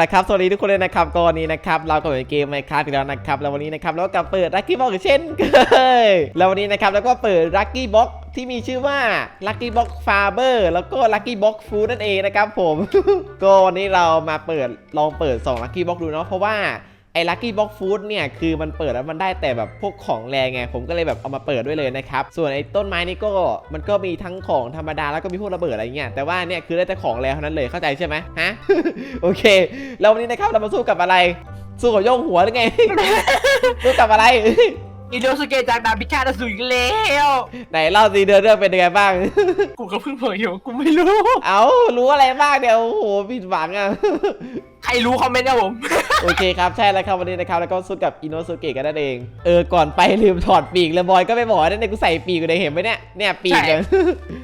ละครับ สวัสดีทุกคนเลยนะครับก็วันนี้นะครับ เราก็อยู่ในเกมไมค์ครับอีกแล้วนะครับ แล้ววันนี้นะครับเราก็กลับเปิดลัคกี้บ็อกเช่นเคย แล้ววันนี้นะครับเราก็เปิดลัคกี้บ็อกที่มีชื่อว่าลัคกี้บ็อกฟาเบอร์แล้วก็ลัคกี้บ็อกฟูนั่นเองนะครับผม ก็วันนี้เรามาเปิดลองเปิด2ลัคกี้บ็อกดูเนาะเพราะว่า ไอ้ลัคกี้บ็อกฟู้ดเนี่ยคือมันเปิดแล้วมันได้แต่แบบพวกของแรงไง ผมก็เลยแบบเอามาเปิดด้วยเลยนะครับ ส่วนไอ้ต้นไม้นี่ก็มันก็มีทั้งของธรรมดาแล้วก็มีพวกระเบิดอะไรเงี้ยแต่ว่าเนี่ยคือได้แต่ของแรงเท่านั้นเลยเข้าใจใช่ไหมฮะโอเค แล้ววันนี้นะครับเรามาสู้กับอะไร สู้กับโยงหัวหรือไง สู้กับอะไรอินโดสเกะจากดาบพิฆาตอสูรอีกแล้วไหนเล่าสิเดินเรื่องเป็นยังไงบ้าง กูก็เพิ่งเผยอยู่กูไม่รู้ เอารู้อะไรบ้างเนี่ยโอ้โหผิดหวังอะ ใครรู้คอมเมนต์นะผม โอเคครับ ใช่แล้วครับวันนี้นะครับ แล้วก็สู้กับอินโนสุเกะกันนั่นเอง เออ ก่อนไปลืมถอดปีกเลยบอยก็ไม่บอกนั่นเนี่ยกูใส่ปีกอยู่ในเห็นไหมเนี่ย เนี่ยปีกเนี่ย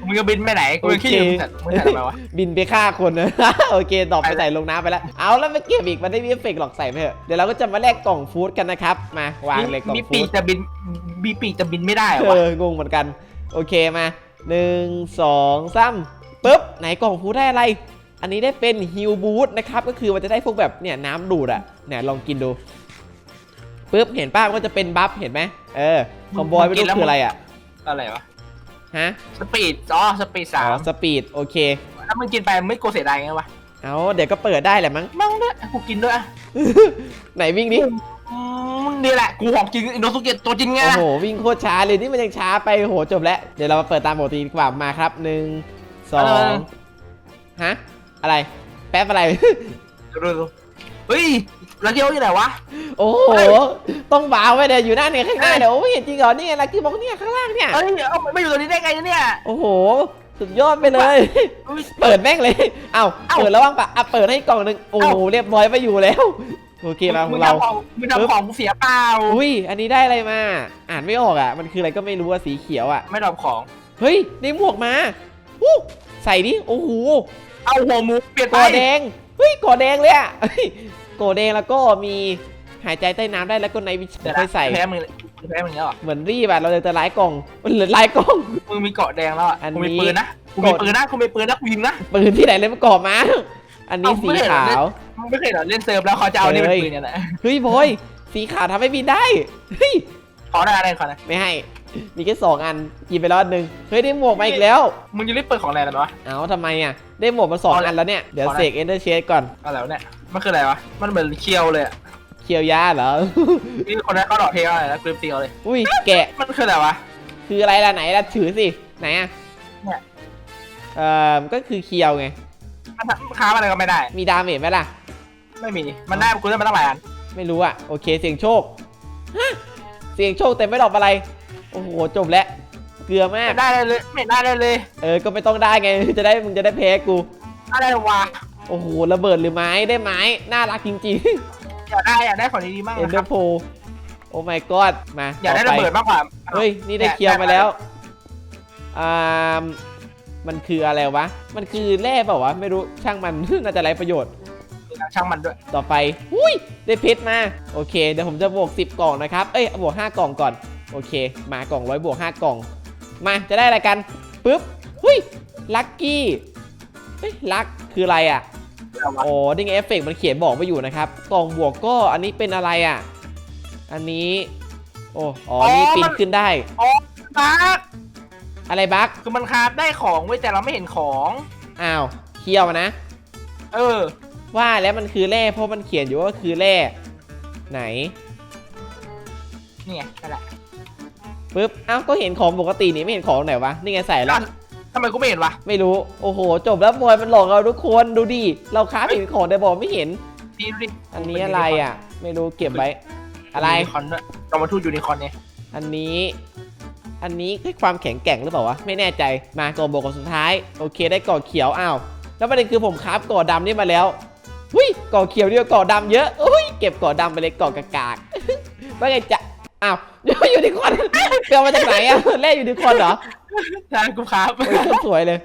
มึงจะบินไปไหน กูยังคิดอยู่มึงใส่มึงใส่ทำไมวะ บินไปฆ่าคนนะ โอเคดรอปไปใส่ลงน้ำไปแล้ว เอาแล้วไม่เก็บอีกมันได้มีเอฟเฟกต์หรอกใส่ไปเถอะ เดี๋ยวเราก็จะมาแลกกล่องฟู้ดกันนะครับ มาวางเลยกล่องมีฟู้ปีกดจะบิน มีปีกจะบินไม่ได้เหรอเอวะองงเหมือนกัน โอเคมาหนึ่งสองสามปุ๊บไหนกล่องฟู้ดได้อะไร อันนี้ได้เป็นฮิลบูทนะครับ ก็คือมันจะได้พวกแบบเนี่ยน้ำดูดอะเนี่ยลองกินดูปุ๊บเห็นป้าก็จะเป็นบัฟเห็นไหมเออคอมบอยไม่รู้คืออะไรอะอะไรวะฮะสปีดอ๋อสปีดสาอ๋อมสปีดโอเคแล้วมึงกินไปมึงไม่กลัวเสียดายไงวะเอาเดี๋ยวก็เปิดได้แหละมั้งมั่งด้วยกูกินด้วยอะไหนวิ่งดิอืมนี่แหละกูของจริงอินโดสเกะตัวจริงไงโอ้โหวิ่งโคตรช้าเลยนี่มันยังช้าไปโอ้โหจบแล้วเดี๋ยวเรามาเปิดตามปกติดีกว่ามาครับหนึ่งสองฮะ อะไร แป๊บอะไรดูดูเฮ้ยแล้วเที่ยวที่ไหนวะ โอ้โห ต้องบ่าวไว้เดี๋ยวอยู่หน้าเนี่ยข้างหน้าเดี๋ยวโอ้ยเห็นจริงเหรอนี่ไงลักกี้บอกเนี่ยข้างล่างเนี่ย เอ้ยเอาไม่อยู่ตรงนี้ได้ไงเนี่ย โอ้โห สุดยอดไปเลย อุ๊ย เปิดแม่งเลย เอ้าเอ้าเปิดแล้วว่างปะอะเปิดให้กล่องหนึ่งโอ้โหเรียบร้อยไปอยู่แล้ว โอเคมาของเรางทำของมึงทำของกูเสียเปล่า อุ้ย อันนี้ได้อะไรมา อ่านไม่ออกอะ มันคืออะไรก็ไม่รู้อะสีเขียวอะ ไม่ทำของ เฮ้ย ได้หมวกมาอู้ใส่ดิ โอ้โห เอาหัวหมูเปลี่ยนไปก่อแดงเฮ้ยก่อแดงเลยอะเฮ้ยก่อแดงแล้วก็มีหายใจใต้น้ำได้แล้วก็ในวิชเดี๋ยวค่นะอยใส่แพ้มึงแพ้มึงแล้วเหรอเหมือนรีบอะเราเลยจะไล่กล่องมันเหลือไล่กล่องมึงมีเกาะแดงแล้วอะอันนี้กูมีปืนนะกูมีปืนนะกูมีปืนนะกูยิงนะปืนที่ไหนเลยมันก่อมาอันนี้เอ้าสีไม่เห็นขาวมึงไม่เคยเหรอเล่นเซิร์ฟแล้วเขาจะเอานี่เป็นเฮ้ยปืนเนี่ยแหละเฮ้ยบอยสีขาวทำให้บินได้เฮ้ยขอได้อะไรขอได้ไม่ให้ มีแค่สองอันกินไปแล้วอันหนึ่งเฮ้ยได้หมวกมาอีกแล้ว มึงจะรีบเปิดของอะไรกันวะ เอ้าทำไมอะ ได้หมวกมาสองเอาละอันแล้วเนี่ย เดี๋ยวเอาละเสกเอนเดอร์เชดก่อน อะไรวะเนี่ย มันคืออะไรวะ มันเหมือนเคียวเลยอะเคียวยาเหรอ นี่คนนั้นเขาดอกเทอะไรนะกริปเตียวเลย อุ้ยแกะ มันคืออะไรวะ คืออะไรล่ะไหนล่ะถือสิ ไหนอะเนี่ย เอ่อก็คือเคียวไง มันทำค้าอะไรก็ไม่ได้ มีดาเมจไหมล่ะ ไม่มี มันได้กูได้มาตั้งหลายอัน ไม่รู้อะ โอเคเสียงโชคฮะเสียงโชคแต่ไม่ดอกอะไร โอ้โหจบแล้วเกลือมากไม่ได้เลยเลยไม่ได้เลยเลยเออ ก็ไม่ต้องได้ไง จะได้มึงจะได้แพ้กู อะไรวะโอ้โห ระเบิดหรือไม้ได้ไม้ น่ารักจริงอยากได้อยากได้ของดีๆมากๆ เอ็นนะเดคอรับร์โพมา my god มาอยากได้ต่ระปเบิดมากกว่าเฮ้ย นี่ได้เคียวมาแล้ว อ่า มันคืออะไรวะ มันคือแร่เปล่าวะ ไม่รู้ ช่างมัน น่าจะไรประโยชน์ ช่างมันด้วยต่อไป อุ้ย ได้เพชรมา โอเค เดี๋ยวผมจะบวก 10 กล่องนะครับ เอ้ย บวก 5 กล่องก่อน โอเค มากล่องร้อยบวก5กล่อง มาจะได้อะไรกันปึ๊บหุ้ยลัคกี้เฮ้ยลัคคืออะไรอะอ๋อนี่ไงเอฟเฟกต์มันเขียนบอกไว้อยู่นะครับกล่องบวกก็อันนี้เป็นอะไรอะ อันนี้ โอ้อ๋อนี่ปีนขึ้นได้อ๋อบักอะไรบั๊กคือมันคราฟได้ของเว้ยแต่เราไม่เห็นของอ้าวเคี่ยวนะ เออ ว่าแล้วมันคือแร่เพราะมันเขียนอยู่ว่าคือแร่ไหนนี่ไงนั่นแหละ ปึ๊บเอ้าก็เห็นของปกตินี่ไม่เห็นของไหนวะนี่ไงใส่แล้วทำไมกูไม่เห็นวะไม่รู้โอ้โห จบแล้วบอยมันหลอกเราทุกคนดูดิเราค้าเห็นของแต่บอกไม่เห็นดีดูดิอันนี้อะไรอะ ไม่รู้เก็บไว้ อะไรยูนิคอร์นด้วยเรามาทูตยูนิคอร์นเนี่ยอันนี้ อันนี้คือความแข็งแกร่งหรือเปล่าวะไม่แน่ใจมาก่อนบวกก่อนสุดท้ายโอเคได้ก่อเขียวอ้าวแล้วประเด็นคือผมคราฟก่อดำนี่มาแล้วหุ้ยก่อเขียวเดียวก่อดำเยอะอุ้ยเก็บก่อดำไปเลยก่อกากากๆว่าไงจะอ้าวเดี๋ยวอยู่ในคอน เปลมาจากไหนอะแร่อยู่ในคอนเหรอใช่กูครับโอ้ยโคตรสวยเลย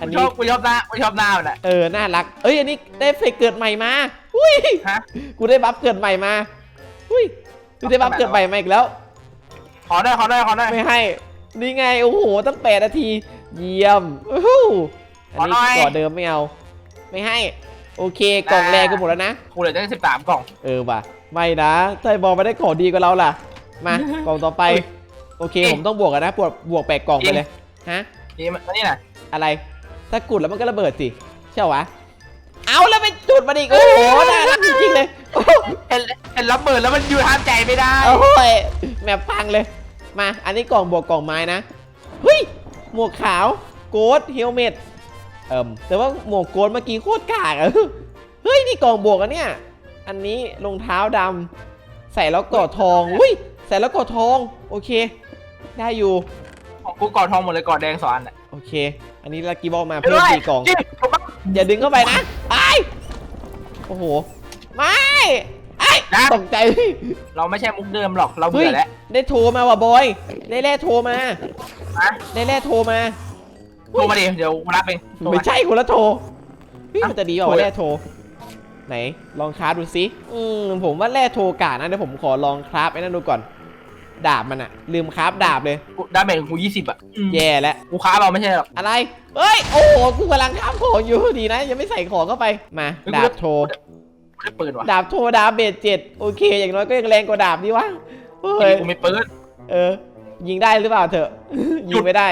อันชนี้ อบกูชอบหน้ากูชอบหน้ามันอะเออ น่ารัก เอ้ย อันนี้ได้เฟกเกิดใหม่มา อุ้ย ฮะ กูได้บัฟเกิดใหม่มา อุ้ย กูได้บัฟเกิดใหม่มาอีกแล้ว ขอได้ขอได้ขอได้ไม่ให้ นี่ไง โอ้โห ตั้งแปดนาที เยี่ยมอู้หูอันนี้ขอหน่อยก่อเดิมไม่เอา ไม่ให้ โอเค กล่องแรกก็หมดแล้วนะ กูเหลือตั้งสิบสามกล่อง เออว่ะ ไม่นะถ้าไอ้บอลมาได้ของดีกว่าเราล่ะ มากล่องต่อไปเฮ้ย โอเคเอ๊ะผมต้องบวกกันนะบวกบวกแปดกล่องไปเลยฮะนี่มันนี่น่ะอะไร ถ้ากุดแล้วมันก็ระเบิดสิใช่เหรอวะเอาแล้วไปจุดมันอีกโอ้โหน่ารักจริงๆเลยโอ้โหเห็นเห็นระเบิดแล้วมันอยู่ห้ามใจไม่ได้โอ้ยแมปพังเลย มา อันนี้กล่องบวกกล่องไม้นะเฮ้ยหมวกขาวโกดเฮลเมตเอิ่มแต่ว่าหมวกโกดเมื่อกี้โคตรกากอะเฮ้ยนี่กล่องบวกอะเนี่ยอันนี้รองเท้าดำใส่แล้วกอดทองอุ้ยใส่แล้วกอดทอง โอเค ได้อยู่ ของกูกอดทองหมดเลยกอดแดงสองอันอะโอเค อันนี้ลักกี้บอลมาไปเพิ่มด้วยสี่กล่อง จิ๊บถูกปะอย่าดึงเข้าไปนะไอ้โอ้โห ไม่ไอ้นะตกใจเราไม่ใช่มุกเดิมหรอกเราเฮ้ยเบื่อแล้วได้โทรมาว่ะบอย ได้แร่โทรมา นะได้แร่โทรมา โทรมาดิเดี๋ยวกูรับเองโทรไม่มา ใช่คนละโทรเฮ้ยอะมันจะดีกว่าโทรว่าแร่โทร ไหน ลองคราฟดูสิ อืมผมว่าแร่โทรกาดนะเดี๋ยวผมขอลองคราฟไอ้นั่นดูก่อน ดาบมันอะลืมคราฟดาบเลยกูดาเมจของกูยี่สิบอะอืมแย่แล้ว กูค้าเราไม่ใช่หรอก อะไร เฮ้ย โอ้โห กูกำลังคราฟของอยู่ดีนะ ยังไม่ใส่ของเข้าไป มา เฮ้ยดาบโทรกูได้ปืนว่ะดาบโทรดาบเบจเจ็ดโอเค อย่างน้อยก็ยังแรงกว่าดาบดีวะเฮ้ย กูไม่ปืนเออ ยิงได้หรือเปล่าเถอะ ยิงไม่ได้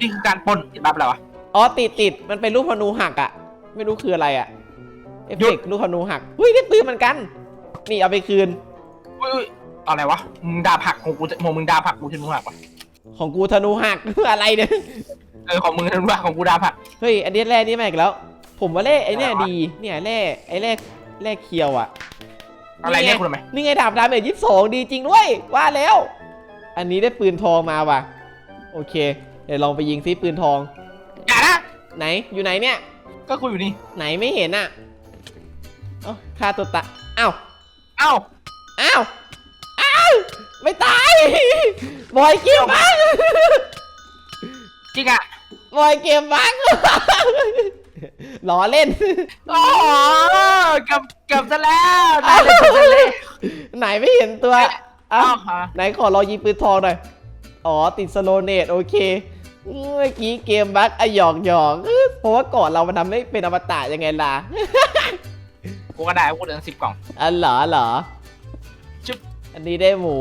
นี่คือการปล้นติดบัฟแล้ววะ อ๋อติดติดมันเป็นลูกธนูหักอะไม่รู้คืออะไรอะเอฟหยุเฟด กต์ลูกธนูหักเฮ้ยได้ปืนเหมือนกัน นี่เอาไปคืน อุ้ย อุ้ยอะไรวะ มึงดาบหักของกูจะของมึงดาบหักกูจะมึงหักวะของกูธนูหัก อะไรเนี่ย เออของมึงธนูหักของกูดาบหัก เฮ้ย อันนี้แร่นี่มาอีกแล้ว ผมว่าแร่ไอ้เนี่ยอะไรวะดี เนี่ยแร่ไอ้แร่แร่เคียวอะอะไรเรียกกูทำไมนี่ไงดาบดาเมจยี่สิบสองดีจริงด้วย ว่าแล้ว อันนี้ได้ปืนทองมาว่ะ โอเค เดี๋ยวลองไปยิงซิปืนทองอย่านะไหน อยู่ไหนเนี่ย ก็กูอยู่นี่ ไหนไม่เห็นอะเอ้าฆ่าตัวตายอ้าวเอ้าอ้าวอ้าว ไม่ตายบอยเกมบังจริงอะบอยเกมบังล้อเล่น โอ้โหเกับเกับซะแล้วได้เลยจบเลยไหนไม่เห็นตัวเอ้าอ้าวฮะไหนขอรอยิงปืนทองหน่อย อ๋อ ติดสโลเนตโอเคเมื่อกี้เกมบั๊กอะหยอกหยอกเอ้อเพราะว่าก่อนเรามันทำให้เป็นอมตะยังไงล่ะ กูก็ได้กูเหลือสิบกล่องอันเหรอเหรอจุ๊บอันนี้ได้หมู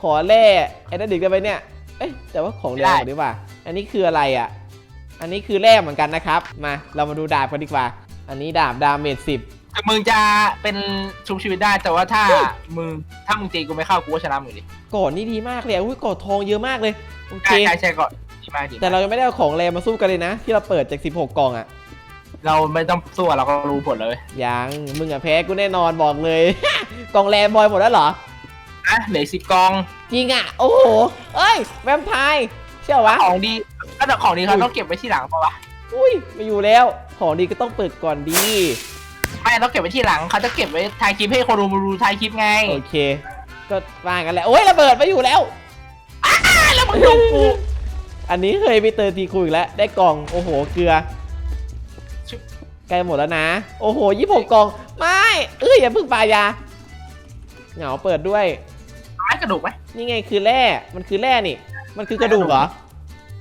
ขอแร่ไอ้นั่นดึกได้ไหมเนี่ย เอ้ยแต่ว่าของแรงดีกว่า อันนี้คืออะไรอะ อันนี้คือแร่เหมือนกันนะครับ มาเรามาดูดาบกันดีกว่า อันนี้ดาบดาเมจสิบถึงมึงจะเป็นชุบชีวิตได้แต่ว่าถ้ามึงถ้ามึงตีกูไม่เข้ากูก็ชนะมึงดิก่อนนี่ดีมากเลยอะอุ้ยก่อทองเยอะมากเลยโอเคใช่ใช่ใช่ก่อนดีมากดีแต่เรายังไม่ได้เอาของแรมาสู้กันเลยนะ ที่เราเปิดจาก 16 กล่องอะเราไม่ต้องสู้อะเราก็รู้ผลเลยยังมึงอะแพ้กูแน่นอนบอกเลย กล่องแรบอยหมดแล้วเหรอ นะเหลือสิบกล่องจริงอะโอ้โห เอ้ย แวมไพร์เชื่อวะ ของดีก็แต่ของดีเขาต้องเก็บไว้ที่หลังปะวะอุ้ยไม่อยู่แล้ว ของดีก็ต้องเปิดก่อนดี ไม่ต้องเก็บไว้ที่หลังเขาจะเก็บไว้ถ่ายคลิปให้คนดูมาดูถ่ายคลิปไงโอเค ก็ว่ากันแหละโอ้ยระเบิดไปอยู่แล้ว แล้วมึงดูกูอันนี้เคยไปเติมทีคุยอีกแล้ว ได้กล่อง โอ้โห เกลือชุบใกล้หมดแล้วนะ โอ้โหยี่หกกล่อง ไม่ เอ้ยอย่าเพิ่งปายา เหงาเปิดด้วยไม้กระดูกไหมนี่ไงคือแร่ มันคือแร่นี่ มันคือกระดูกเหรอ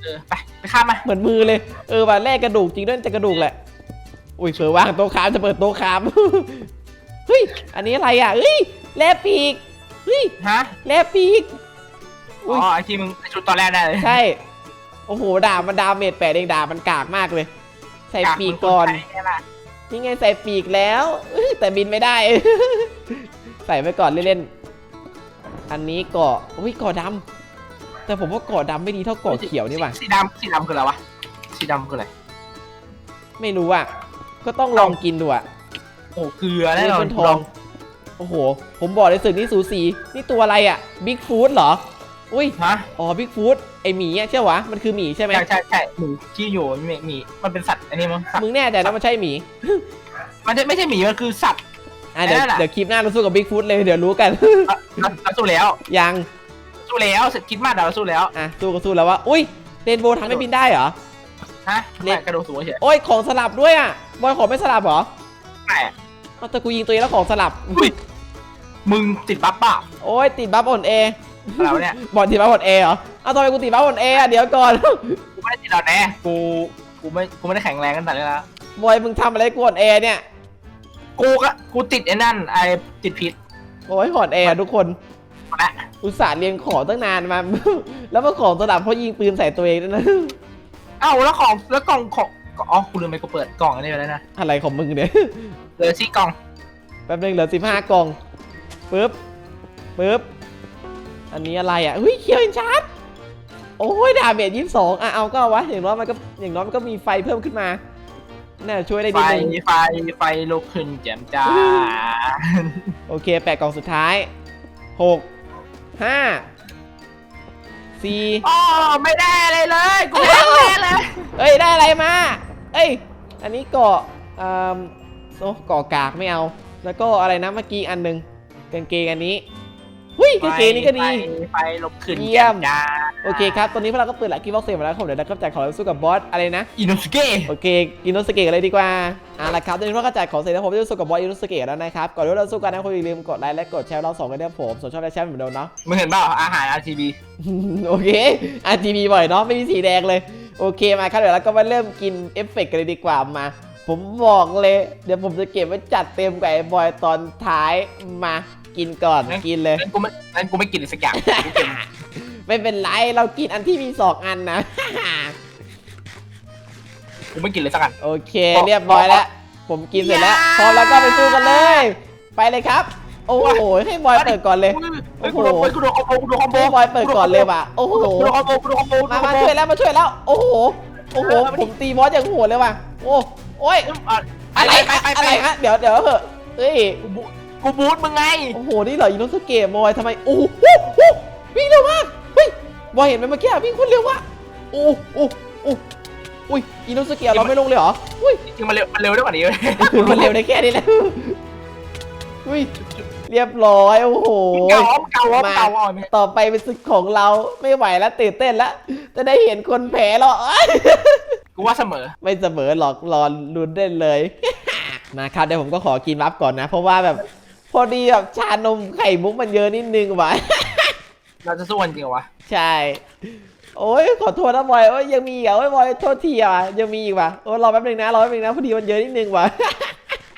เออไปไปข้ามมาเหมือนมือเลย เออว่าแร่กระดูกจริงด้วยจะกระดูกแหละ อุ้ยเผลอวางโต๊ะคามจะเปิดโต๊ะคาม เฮ้ย อันนี้อะไรอะเฮ้ย แร่ปีก เฮ้ย ฮะแร่ปีกอ๋อไอที่มึงชุดตอนแรกได้เลยใช่ โอ้โหดาบมันดาเมจแปดเองดาบมันกากมากเลย ใส่ปีกก่อน ใช่ล่ะนี่ไงใส่ปีกแล้วเอ้ยแต่บินไม่ได้ ใส่ไว้ก่อนเล่นๆ อันนี้เกาะอุ้ยเกาะดำแต่ผมว่าเกาะดำไม่ดีเท่าเกาะเขียวนี่หว่าสีดำสีดำคืออะไรวะสีดำคืออะไรไม่รู้อะก็ต้องลองกินดูอะโอ้เกลือแน่นอนเป็นทองโอ้โห ผมบอกเลยสึกนี่สูสีนี่ตัวอะไรอะบิ๊กฟูดเหรออุ้ยฮะอ๋อบิ๊กฟูดไอหมีอะใช่วะมันคือหมีใช่ไหมใช่ใช่ใช่หมูที่อยู่มีมีมันเป็นสัตว์อันนี้มั้งสัตว์มึงแน่ใจนะมันใช่หมีมันจะไม่ใช่หมีมันคือสัตว์ อะเดี๋ยวนั่นแหละเดี๋ยวคลิปหน้าเราสู้กับบิ๊กฟูดเลยเดี๋ยวรู้กันเราเราสู้แล้ว ยังสู้แล้วเสร็จคิดมากเราสู้แล้วอะสู้ก็สู้แล้วว่าอุ้ยเรนโบว์ทำให้บินได้เหรอฮะเล็ไม่กกระโดดสูงเฉยโอ้ยของสลับด้วยอะบอยของไม่สลับเหรอแต่เอาแต่กูยิงตัวเองแล้วของสลับอุ้ยมึงติดบัฟเปล่าโอ้ยติดบัฟอ่อนเออะไรวะเนี่ยบอลติดบัฟอ่อนเอเหรอเอาทำไมกูติดบัฟอ่อนเออะเดี๋ยวก่อนกูไม่ได้ติดหรอกแน่กูกูไม่กูไม่ได้แข็งแรงกันแต่เลยนะบอยมึงทำอะไรกูอ่อนเอเนี่ย กูก็กูติดไอ้นั่นไอ้ติดพิษโอ้ยหอดแอร์ทุกคนนะอุตส่าห์เรียงของตั้งนานมา แล้วมาของตัวดับเพราะยิงปืนใส่ตัวเองด้วยนะ เอ้าแล้วของแล้วกล่องของอ๋อกูลืมไปกูเปิดกล่องอันนี้ไปแล้วนะอะไรของมึงเนี่ย เหลือซี่กล่องแป๊บนึงเหลือสิบห้ากล่องปึ๊บปึ๊บ อันนี้อะไรอะเฮ้ยเคียวเอนชาร์ดโอ้ยดาเมจยี่สิบสองอะเอาก็เอาวะ อย่างน้อยมันก็อย่างน้อยมันก็มีไฟเพิ่มขึ้นมา น่าจะช่วยได้ไฟดีนึงไฟไฟลุกขึ้นแจ่มจ้าโอเคแปดกล่องสุดท้ายหกห้าสี่อ๋อไม่ได้อะไรเลยกูไม่ได้อะไรเลยเอ้ยได้อะไรมา เอ้ย อันนี้เกาะอ่าโอ้เกาะกากไม่เอา แล้วก็อะไรนะเมื่อกี้อันหนึงกางเกงอันนี้หุยกางเกงนี้ก็ดี ไฟไฟลุกขึ้นเยี่ยมแจ่จ้า โอเคครับ ตอนนี้พวกเราก็เปิดหลักกี้บ็อกเซมาแล้วครับเดี๋ยวเราก็จ่ายของแล้วสู้กับบอสอะไรนะ อินโนสเกะโอเคกินโนสเกะกันเลยดีกว่าเอาละครับ ตอนนี้พวกเราก็จ่ายของเสร็จแล้วผมจะสู้กับบอสอินโนสเกะแล้วนะครับ ก่อนที่เราสู้กันนะคุณอย่าลืมกดไลค์และกดแชร์เราสองกันด้วยผมส่วนชอบและแชร์เหมือนเดิมเนาะมึงเห็นเปล่าอาหาร RGB โอเค RGB บ่อยเนาะ ไม่มีสีแดงเลย โอเค มาครับ เดี๋ยวเราก็มาเริ่มกินเอฟเฟกต์กันเลยดีกว่ามา ผมบอกเลย เดี๋ยวผมจะเก็บไว้จัดเต็มกับไอ้บอยตอนท้าย มา กินก่อนเอ๊ะกินเลย งั้นกูไม่งั้นกูไม่กินเลยสักอย่างกูกิน ไม่เป็นไรเรากินอันที่มีสองอันนะ กูไม่กินเลยสักอัน โอเค เรียบร้อยแล้ว ผมกินเสร็จแล้วพร้อมแล้วก็ไปสู้กันเลย ไปเลยครับ โอ้โหให้บอยเปิดก่อนเลยเฮ้ยกูโดนเฮ้ยกูโดนคอมโบกูโดนคอมโบให้บอยเปิดก่อนเลยว่ะโอ้โหกูโดนคอมโบกูโดนคอมโบกูโดมานคอมาโบช่วยแล้วมาช่วยแล้ว โอ้โหโอ้โหผมตีบอสอย่างโหดเลยว่ะโอ้โอ้ยอะไรไปไปอะไรฮะเดี๋ยวเดี๋ยวเหอะเฮ้ยกูบูกูบูทมึงไงโอ้โหนี่เหรออินโนสเกะบอยทำไมโอ้โหโอ้โหวิ่งเร็วมากเฮ้ย บอยเห็นไหมเมื่อกี้อะวิ่งคนเร็วว่ะโอ้โอ้โอ้อุ้ยอินโนสเกะเราไม่ลงเลยเหรออุ้ยจริงๆมันเร็วมันเร็วได้กว่านี้เลยมันเร็วได้แค่นี้แหละอุ้ยเรียบร้อยโอ้โหเก่าเก่าเก่าอ่อนต่อไปเป็นศึกของเราไม่ไหวแล้วตื่นเต้นแล้วจะได้เห็นคนแพ้แล้วเอ้ยกูว่าเสมอ ไม่เสมอหรอกรอลุ้นได้เลยนะครับเดี๋ยวผมก็ขอกินรับก่อนนะ เพราะว่าแบบพอดีแบบชานมไข่มุกมันเยอะนิดนึงว่ะ เราจะสู้กันจริงเหรอวะใช่ โอ้ยขอโทษนะบอยโอ้ยยังมีอีกเหรอโอ้ยบอยโทษทีอะยังมีอีกว่ะโอ้ยรอแป๊บนึงนะรอแป๊บนึงนะพอดีมันเยอะนิดนึงว่ะ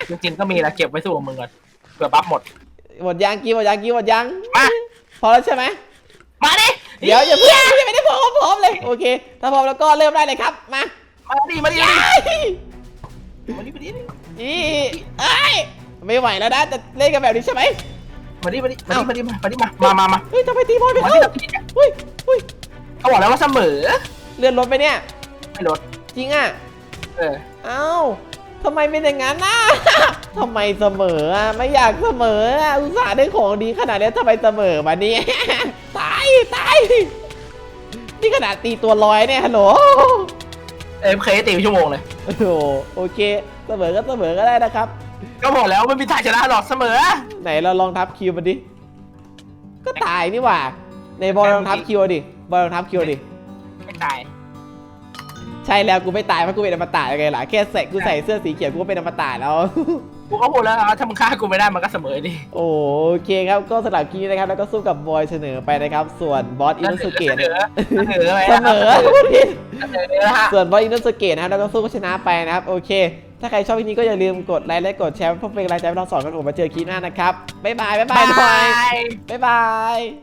จริงๆก็มีแหละเก็บไว้สู้กับมึงก่อนเผื่อบัฟหมด หมดยังกินหมดยังกินหมดยังมา พอแล้วใช่ไหมมาดิเดี๋ยวอย่าเพิ่งยังไม่ได้พร้อมพร้อมเลยโอเค ถ้าพร้อมแล้วก็เริ่มได้เลยครับมามาดิมาดิย้ายมาดิมาดิ อีเอ้ยไม่ไหวแล้วนะจะเล่นกันแบบนี้ใช่ไหม มาดิมาดิมาดิมาดิมาดิมามามามาเฮ้ยทำไมตีบอลไม่มาเข้าดิเฮ้ยเฮ้ยเขาบอกแล้วว่าเสมอเลื่อนรถไปเนี่ย ไม่ลดจริงอะ เออเอ้าทำไมเป็นอย่างนั้นน่ะ ทำไมเสมออะ ไม่อยากเสมออะ อุตส่าห์ได้ของดีขนาดนี้ทำไมเสมอมาเนี่ย ตายตาย นี่ขนาดตีตัวลอยเนี่ยฮัลโหล เอฟเคตีไปชั่วโมงเลย โอ้โหโอเค เสมอก็เสมอก็ได้นะครับ ก็บอกแล้วไม่มีทางชนะหรอกเสมอ ไหนเราลองทับคิวมันดิ ก็ตายนี่หว่า ในบอลลองทับคิวดิ บอลลองทับคิวดิ ไม่ตาย ใช่แล้วกูไม่ตายเพราะกูเป็นอมตะยังไงล่ะ แค่ใส่กูใส่เสื้อสีเขียวกูก็เป็นอมตะแล้ว กูก็พูดแล้วนะถ้ามึงฆ่ากูไม่ได้มันก็เสมอดิโอเคครับ ก็สำหรับคลิปนี้นะครับ แล้วก็สู้กับบอยเสนอไปนะครับ ส่วนบอสอินโนสเกะเสนอเสนอไหมเสมอพูดผิดเสนอนะฮะ ส่วนบอสอินโนสเกะนะครับแล้วก็สู้ก็ชนะไปนะครับ โอเค ถ้าใครชอบคลิปนี้ก็อย่าลืมกดไลค์และกดแชร์เพื่อเป็นกำลังใจให้เราสอนกันผมมาเจอคลิปหน้านะครับบ๊ายบายบ๊ายบายหน่อยบายบ๊ายบาย